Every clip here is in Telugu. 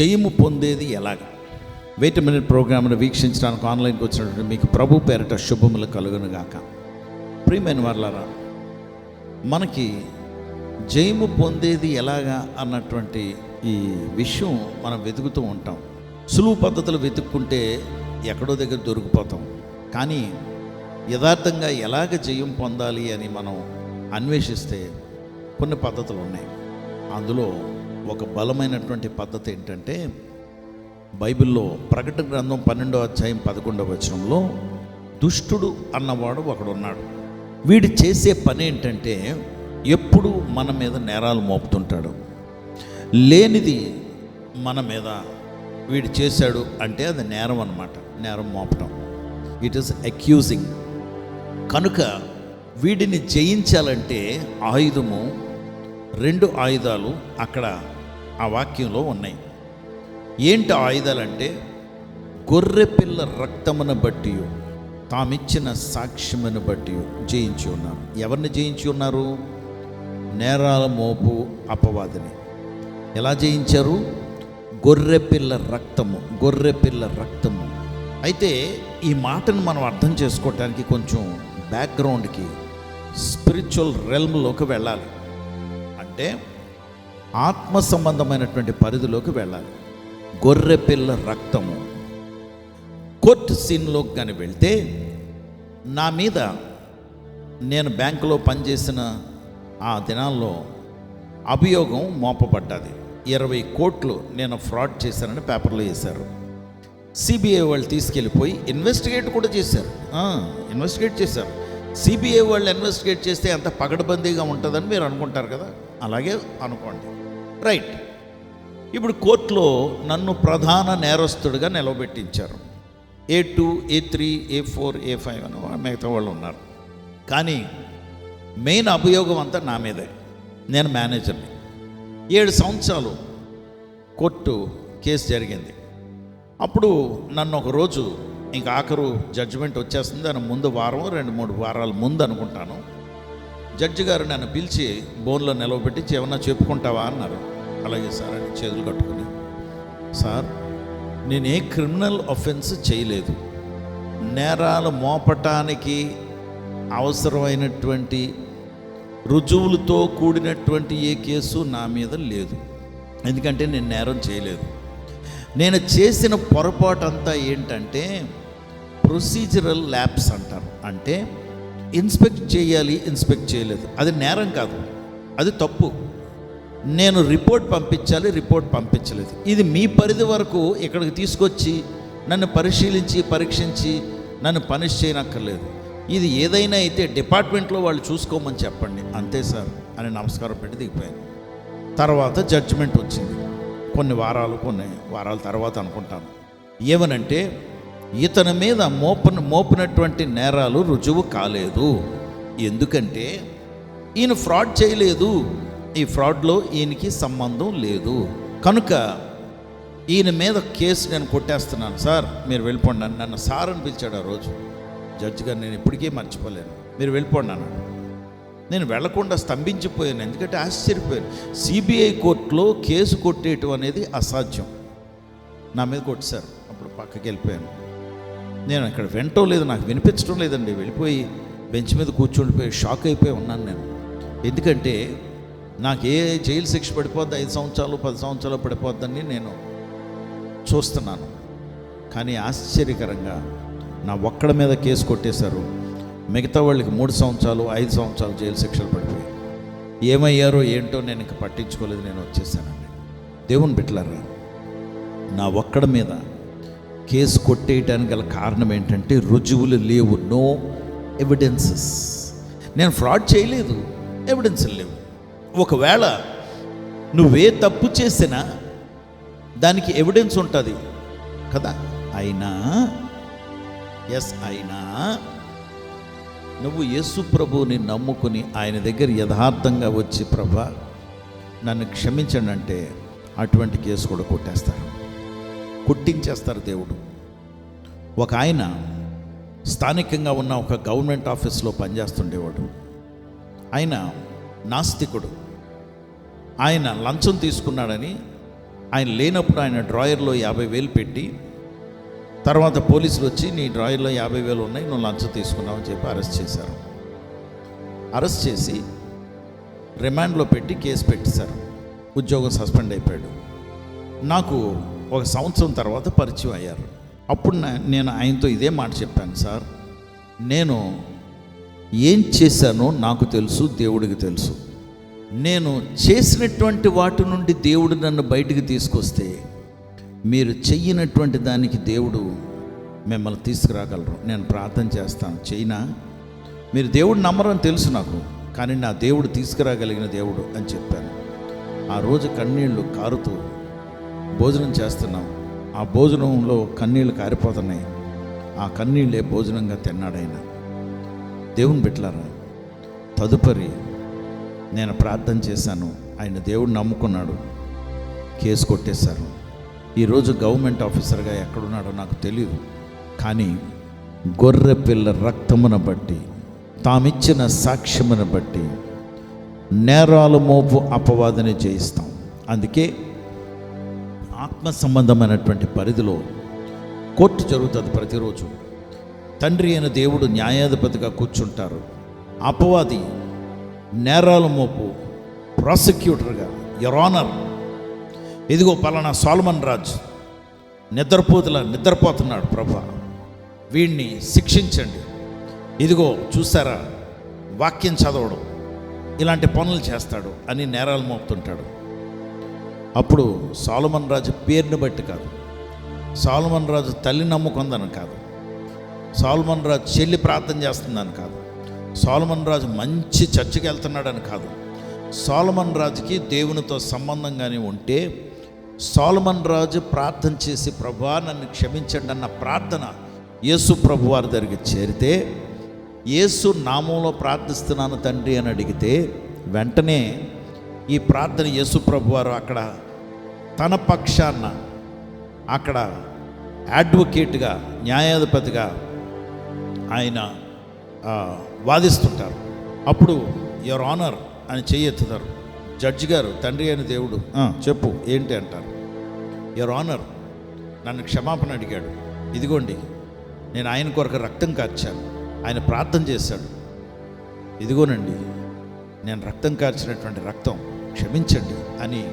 జయము పొందేది ఎలాగా? వెయిట్ మినిట్ ప్రోగ్రామ్ను వీక్షించడానికి ఆన్లైన్కి వచ్చినటువంటి మీకు ప్రభు పేరిట శుభములు కలుగునుగాక ప్రియమైన వర్లరా మనకి జయము పొందేది ఎలాగా అన్నటువంటి ఈ విషయం మనం వెతుకుతూ ఉంటాం. సులువు పద్ధతులు వెతుక్కుంటే ఎక్కడో దగ్గర దొరికిపోతాం. కానీ యథార్థంగా ఎలాగ జయం పొందాలి అని మనం అన్వేషిస్తే కొన్ని పద్ధతులు ఉన్నాయి. అందులో ఒక బలమైనటువంటి పద్ధతి ఏంటంటే బైబిల్లో ప్రకటన గ్రంథం పన్నెండో అధ్యాయం పదకొండవ వచనంలో దుష్టుడు అన్నవాడు ఒకడున్నాడు. వీడు చేసే పని ఏంటంటే ఎప్పుడు మన మీద నేరాలు మోపుతుంటాడు. లేనిది మన మీద వీడు చేశాడు అంటే అది నేరం అన్నమాట. నేరం మోపటం. ఇట్ ఈస్ అక్యూజింగ్ కనుక వీడిని జయించాలంటే ఆయుధము రెండు ఆయుధాలు అక్కడ ఆ వాక్యంలో ఉన్నాయి. ఏంటి ఆయుధాలంటే గొర్రె పిల్ల రక్తమును బట్టి తామిచ్చిన సాక్ష్యమును బట్టి జయించి ఉన్నారు. ఎవరిని జయించి ఉన్నారు? నేరాల మోపు అపవాదిని. ఎలా జయించారు? గొర్రె పిల్ల రక్తము గొర్రె పిల్ల రక్తము. అయితే ఈ మాటను మనం అర్థం చేసుకోవటానికి కొంచెం బ్యాక్గ్రౌండ్కి స్పిరిచువల్ రెల్మ్లోకి వెళ్ళాలి. అంటే ఆత్మ సంబంధమైనటువంటి పరిధిలోకి వెళ్ళాలి. గొర్రె పిల్ల రక్తము. కోర్టు సీన్లోకి కానీ వెళ్తే నా మీద నేను బ్యాంకులో పనిచేసిన ఆ దినాల్లో అభియోగం మోపబడ్డది. ఇరవై కోట్లు నేను ఫ్రాడ్ చేశానని పేపర్లో వేశారు. సిబిఐ వాళ్ళు తీసుకెళ్ళిపోయి ఇన్వెస్టిగేట్ కూడా చేశారు. ఇన్వెస్టిగేట్ చేశారు. సిబిఐ వాళ్ళు ఇన్వెస్టిగేట్ చేస్తే అంత పగడబందీగా ఉంటుందని మీరు అనుకుంటారు కదా? అలాగే అనుకోండి. రైట్ ఇప్పుడు కోర్టులో నన్ను ప్రధాన నేరస్తుడిగా నిలవబెట్టించారు A two A three A four A five అని మిగతా వాళ్ళు ఉన్నారు. కానీ మెయిన్ అభియోగం అంతా నా మీదే. నేను మేనేజర్ని. ఏడు సంవత్సరాలు కోర్టు కేసు జరిగింది. అప్పుడు నన్ను ఒక రోజు ఇంకా ఆఖరు జడ్జిమెంట్ వచ్చేస్తుంది. దాని ముందు వారం రెండు మూడు వారాల ముందు అనుకుంటాను. జడ్జి గారు నన్ను పిలిచి బోన్లో నిలవబెట్టి ఏమన్నా చెప్పుకుంటావా అన్నారు. అలాగే సార్ అని చేతులు కట్టుకుని సార్ నేను ఏ క్రిమినల్ అఫెన్స్ చేయలేదు. నేరాలు మోపటానికి అవసరమైనటువంటి రుజువులతో కూడినటువంటి ఏ కేసు నా మీద లేదు. ఎందుకంటే నేను నేరం చేయలేదు. నేను చేసిన పొరపాటు అంతా ఏంటంటే ప్రొసీజరల్ ల్యాబ్స్ అంటారు. అంటే ఇన్స్పెక్ట్ చేయాలి ఇన్స్పెక్ట్ చేయలేదు. అది నేరం కాదు. అది తప్పు. నేను రిపోర్ట్ పంపించాలి రిపోర్ట్ పంపించలేదు. ఇది మీ పరిధి వరకు ఇక్కడికి తీసుకొచ్చి నన్ను పరిశీలించి పరీక్షించి నన్ను పనిష్ చేయనక్కర్లేదు. ఇది ఏదైనా అయితే డిపార్ట్మెంట్లో వాళ్ళు చూసుకోమని చెప్పండి. అంతే సార్ అని నమస్కారం పెట్టి దిగిపోయాను. తర్వాత జడ్జిమెంట్ వచ్చింది. కొన్ని వారాలు కొన్ని వారాల తర్వాత అనుకుంటాను. ఏమనంటే ఇతని మీద మోపన మోపినటువంటి నేరాలు రుజువు కాలేదు. ఎందుకంటే ఈయన ఫ్రాడ్ చేయలేదు. ఈ ఫ్రాడ్లో ఈయనకి సంబంధం లేదు. కనుక ఈయన మీద కేసు నేను కొట్టేస్తున్నాను. సార్ మీరు వెళ్ళిపోండి. అని నన్ను సార్ అని పిలిచాడు ఆ రోజు. జడ్జి గారు నేను ఇప్పటికీ మర్చిపోలేను. మీరు వెళ్ళిపోండి అన్నాడు. నేను వెళ్ళకుండా స్తంభించిపోయాను. ఎందుకంటే ఆశ్చర్యపోయాను. సిబిఐ కోర్టులో కేసు కొట్టేయటం అనేది అసాధ్యం. నా మీద కొట్టేశారు అప్పుడు పక్కకి వెళ్ళిపోయాను. నేను అక్కడ వినటం లేదు నాకు వినిపించడం లేదండి. వెళ్ళిపోయి బెంచ్ మీద కూర్చుండిపోయి షాక్ అయిపోయి ఉన్నాను నేను. ఎందుకంటే నాకు ఏ జైలు శిక్ష పడిపోద్ది ఐదు సంవత్సరాలు పది సంవత్సరాలు పడిపోద్దని నేను చూస్తున్నాను. కానీ ఆశ్చర్యకరంగా నా ఒక్కడ మీద కేసు కొట్టేశారు. మిగతా వాళ్ళకి మూడు సంవత్సరాలు ఐదు సంవత్సరాలు జైలు శిక్షలు పడిపోయాయి. ఏమయ్యారో ఏంటో నేను ఇంక పట్టించుకోలేదు నేను వచ్చేసానండి. దేవుని బిడ్డలారా నా ఒక్కడ మీద కేసు కొట్టేయటానికి గల కారణం ఏంటంటే రుజువులు లేవు. నో ఎవిడెన్సెస్ నేను ఫ్రాడ్ చేయలేదు. ఎవిడెన్స్ లేవు. ఒకవేళ నువ్వే తప్పు చేసినా దానికి ఎవిడెన్స్ ఉంటుంది. కదా? అయినా ఎస్ అయినా నువ్వు యేసు ప్రభువుని నమ్ముకుని ఆయన దగ్గర యథార్థంగా వచ్చి ప్రభా నన్ను క్షమించండి అంటే అటువంటి కేసు కూడా కొట్టేస్తారు. పుట్టించేస్తారు దేవుడు. ఒక ఆయన స్థానికంగా ఉన్న ఒక గవర్నమెంట్ ఆఫీస్లో పనిచేస్తుండేవాడు. ఆయన నాస్తికుడు. ఆయన లంచం తీసుకున్నాడని ఆయన లేనప్పుడు ఆయన డ్రాయర్లో యాభై వేలు పెట్టి తర్వాత పోలీసులు వచ్చి నీ డ్రాయర్లో యాభై వేలు ఉన్నాయి నువ్వు లంచం తీసుకున్నావు అని చెప్పి అరెస్ట్ చేశారు. అరెస్ట్ చేసి రిమాండ్లో పెట్టి కేసు పెట్టేశారు. ఉద్యోగం సస్పెండ్ అయిపోయాడు. నాకు ఒక సంవత్సరం తర్వాత పరిచయం అయ్యారు. అప్పుడు నేను ఆయనతో ఇదే మాట చెప్పాను సార్ నేను ఏం చేశానో నాకు తెలుసు దేవుడికి తెలుసు. నేను చేసినటువంటి వాటి నుండి దేవుడు నన్ను బయటికి తీసుకొస్తే మీరు చెయ్యినటువంటి దానికి దేవుడు మిమ్మల్ని తీసుకురాగలరు. నేను ప్రార్థన చేస్తాను చైనా మీరు దేవుడు నమ్మరని తెలుసు నాకు కానీ నా దేవుడు తీసుకురాగలిగిన దేవుడు అని చెప్పాను. ఆ రోజు కన్నీళ్ళు కారుతూ భోజనం చేస్తున్నాం. ఆ భోజనంలో కన్నీళ్ళు కారిపోతున్నాయి. ఆ కన్నీళ్ళే భోజనంగా తిన్నాడాయన. దేవుని బిట్లారా తదుపరి నేను ప్రార్థన చేశాను. ఆయన దేవుడు నమ్ముకున్నాడు. కేసు కొట్టేశారు. ఈరోజు గవర్నమెంట్ ఆఫీసర్గా ఎక్కడున్నాడో నాకు తెలియదు కానీ గొర్రె పిల్ల రక్తమును బట్టి తామిచ్చిన సాక్ష్యమును బట్టి నేరాలు మోపు అపవాదిని జయిస్తాం. అందుకే ఆత్మ సంబంధమైనటువంటి పరిధిలో కోర్టు జరుగుతుంది ప్రతిరోజు. తండ్రి అయిన దేవుడు న్యాయాధిపతిగా కూర్చుంటారు. అపవాది నేరాల మోపు ప్రాసిక్యూటర్గా యొరానర్ ఇదిగో పలానా సాల్మన్ రాజ్ నిద్రపోతుల నిద్రపోతున్నాడు ప్రభా. వీడిని శిక్షించండి. ఇదిగో చూసారా? వాక్యం చదవడం. ఇలాంటి పనులు చేస్తాడు అని నేరాలు మోపుతుంటాడు. అప్పుడు సాలుమన్ రాజు పేరుని బట్టి కాదు. సాలుమన్ రాజు తల్లి నమ్ముకుందని కాదు. సాల్మన్ రాజు చెల్లి ప్రార్థన చేస్తుందని కాదు. సాల్మన్ రాజు మంచి చర్చికి వెళ్తున్నాడని కాదు. సాల్మన్ రాజుకి దేవునితో సంబంధంగానే ఉంటే సాల్మన్ రాజు ప్రార్థన చేసి ప్రభా నన్ను క్షమించండి అన్న ప్రార్థన యేసు ప్రభు వారి దగ్గరికి చేరితే యేసు నామంలో ప్రార్థిస్తున్నాను తండ్రి అని అడిగితే వెంటనే ఈ ప్రార్థన యేసు ప్రభు వారు అక్కడ తన పక్షాన అక్కడ అడ్వకేట్గా న్యాయాధిపతిగా ఆయన వాదిస్తుంటారు. అప్పుడు యువర్ ఆనర్ అని చెయ్యెత్తుతారు జడ్జి గారు తండ్రి అయిన దేవుడు "ఆ, చెప్పు ఏంటి? అంటారు. యువర్ ఆనర్ నన్ను క్షమాపణ అడిగాడు. ఇదిగోండి నేను ఆయన కొరకు రక్తం కార్చాను. ఆయన ప్రార్థన చేశాడు. ఇదిగోనండి నేను రక్తం కార్చినటువంటి రక్తం క్షమించండి అని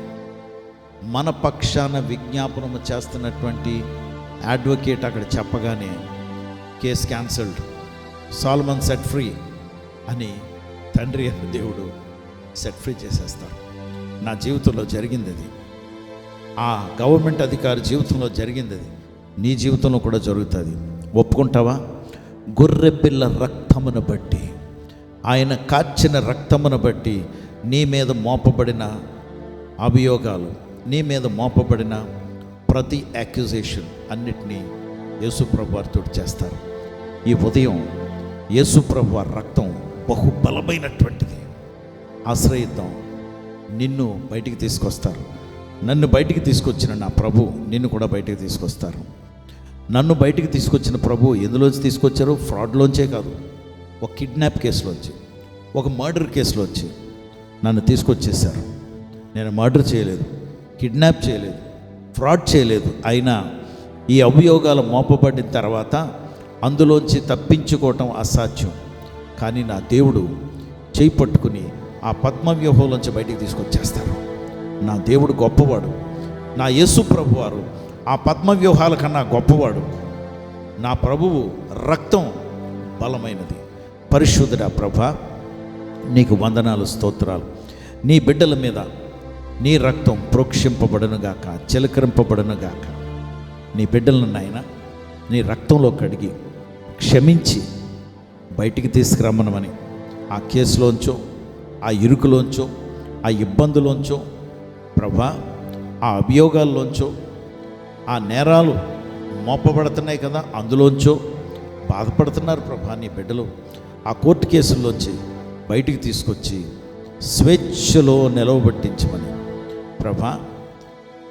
మన పక్షాన విజ్ఞాపనము చేస్తున్నటువంటి అడ్వకేట్ అక్కడ చెప్పగానే case cancelled. Solomon set free అని తండ్రి అయిన దేవుడు సెట్ ఫ్రీ చేసేస్తారు. నా జీవితంలో జరిగింది అది. ఆ గవర్నమెంట్ అధికారి జీవితంలో జరిగింది అది. నీ జీవితంలో కూడా జరుగుతుంది. ఒప్పుకుంటావా? గొర్రె పిల్ల రక్తమును బట్టి ఆయన కార్చిన రక్తమును బట్టి నీ మీద మోపబడిన అభియోగాలు నీ మీద మోపబడిన ప్రతి యాక్యుజేషన్ అన్నిటినీ యేసుప్రభు వారితో చేస్తారు. ఈ ఉదయం యేసుప్రభు వారి రక్తం బహు బలమైనటువంటిది ఆశ్రయిద్దాం. నిన్ను బయటికి తీసుకొస్తారు. నన్ను బయటికి తీసుకొచ్చిన నా ప్రభు నిన్ను కూడా బయటికి తీసుకొస్తారు. నన్ను బయటికి తీసుకొచ్చిన ప్రభు ఎందులోంచి తీసుకొచ్చారు? ఫ్రాడ్లోంచే కాదు. ఒక కిడ్నాప్ కేసులోంచి ఒక మర్డర్ కేసులోంచి నన్ను తీసుకొచ్చేసారు నేను మర్డర్ చేయలేదు కిడ్నాప్ చేయలేదు ఫ్రాడ్ చేయలేదు. అయినా ఈ అభియోగాలు మోపబడిన తర్వాత అందులోంచి తప్పించుకోవటం అసాధ్యం. కానీ నా దేవుడు చేయి పట్టుకుని ఆ పద్మ వ్యూహంలోంచి బయటికి తీసుకొచ్చేస్తారు. నా దేవుడు గొప్పవాడు. నా యేసు ప్రభువారు ఆ పద్మ వ్యూహాల కన్నా గొప్పవాడు. నా ప్రభువు రక్తం బలమైనది. పరిశుద్ధుడ ప్రభ నీకు వందనాలు స్తోత్రాలు. నీ బిడ్డల మీద నీ రక్తం ప్రోక్షింపబడనుగాక చిలకరింపబడనుగాక. నీ బిడ్డలను నాయన నీ రక్తంలో కడిగి క్షమించి బయటికి తీసుకురమ్మనమని ఆ కేసులోంచో ఆ ఇరుకులోంచో ఆ ఇబ్బందులోంచో ప్రభా ఆ అభియోగాల్లోంచో ఆ నేరాలు మోపబడుతున్నాయి కదా అందులోంచో బాధపడుతున్నారు ప్రభా నీ బిడ్డలు. ఆ కోర్టు కేసుల్లోంచి బయటికి తీసుకొచ్చి స్వేచ్ఛలో నిలవబెట్టించమని ప్రభా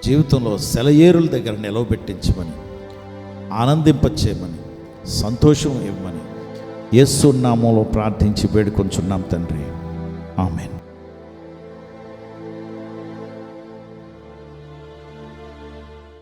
జీవితంలో సెలయేరుల దగ్గర నిలవబెట్టించమని ఆనందింపచేయమని సంతోషం ఇవ్వమని యేసు నామంలో ప్రార్థించి వేడుకొంచున్నాం తండ్రి. ఆమెను.